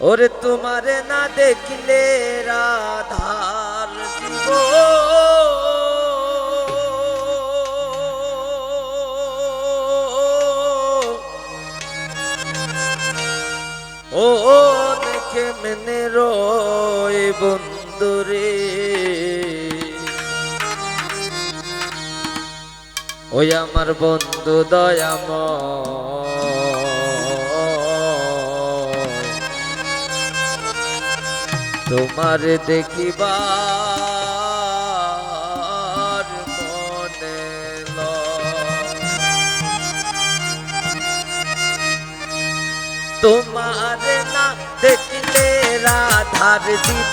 ওরে তোমারে না দেখলে রাধার জীব ও কেমনে রয় বন্ধুরে ওই আমার বন্ধু দয়াময় তোমার লয়। তোমার না দেখিলে রাধার দিব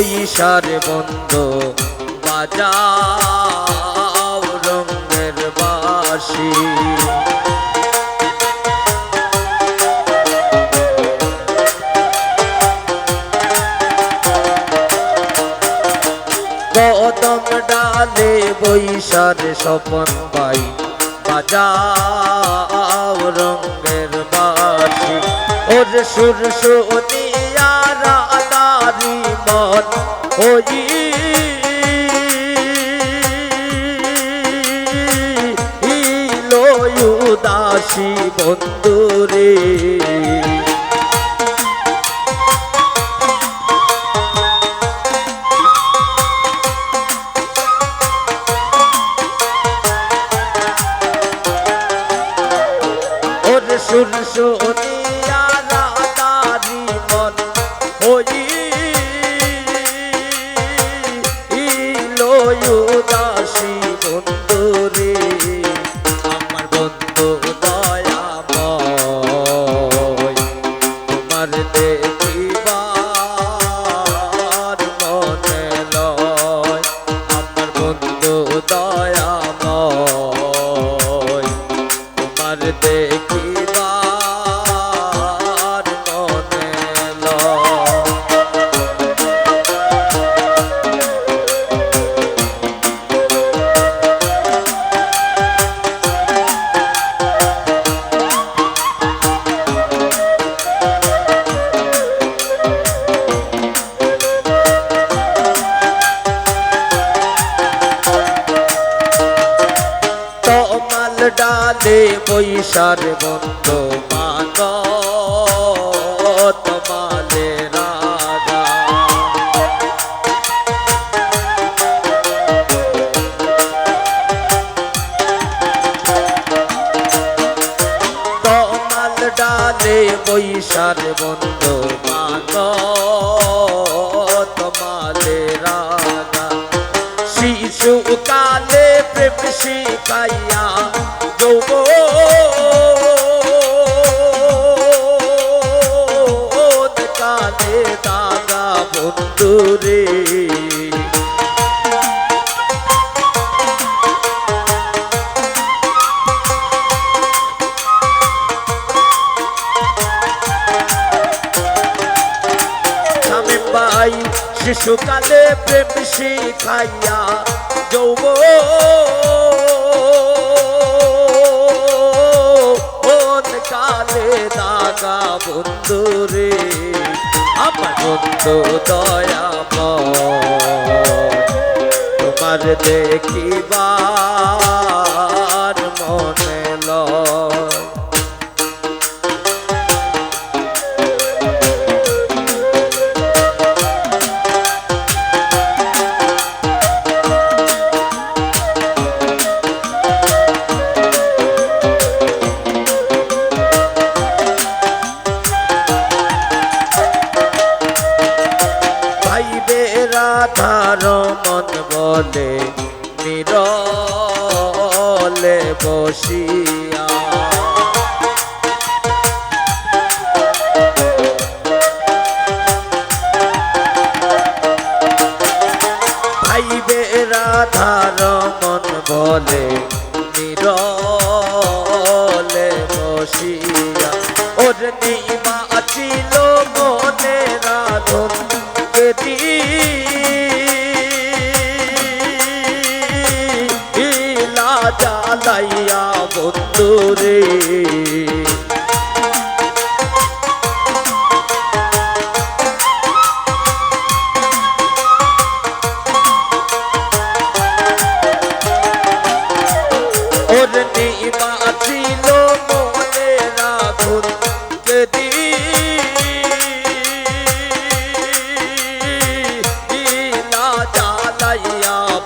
বৈশার বন্ধ, বাজাও রঙের বাসি কদম ডালে বৈশার স্বপন পাই, বাজাও রঙের বাসি ওর সুর শুনিয়া রাধারি মন ওই উদাসী বন্ধুরে সুর শুনিয়া বৈশার বন্ধ মান তমালে রাগা তমাল ডালে বৈশার বন্ধ মান তমালে রাগা শিশু কালে প্রেম শিখাইয়া বন্ধুরে স্বামী পাই শিশুকালে প্রেম শিখাইয়া যৌব কালে দাগা বন্ধু রে আমার বন্ধু দয়া তোমার দেখিবার ভাইবে রাধার মন বলে নিরলে বসিয়া। ভাইবে রাধার মন বলে জ্বালাইয়া বন্ধুরে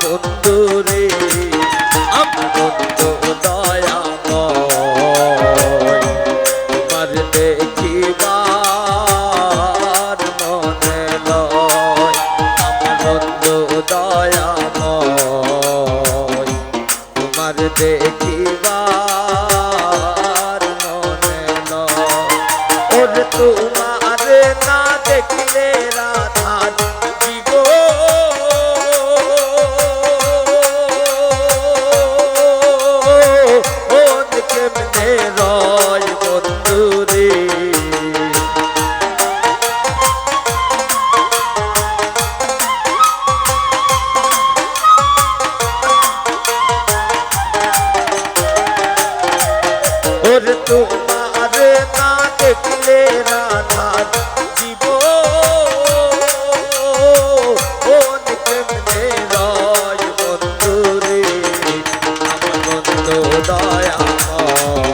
বন্ধুরে আমার বন্ধু দয়াময় তোমার দেখিবার মনে দেখিবার দয়া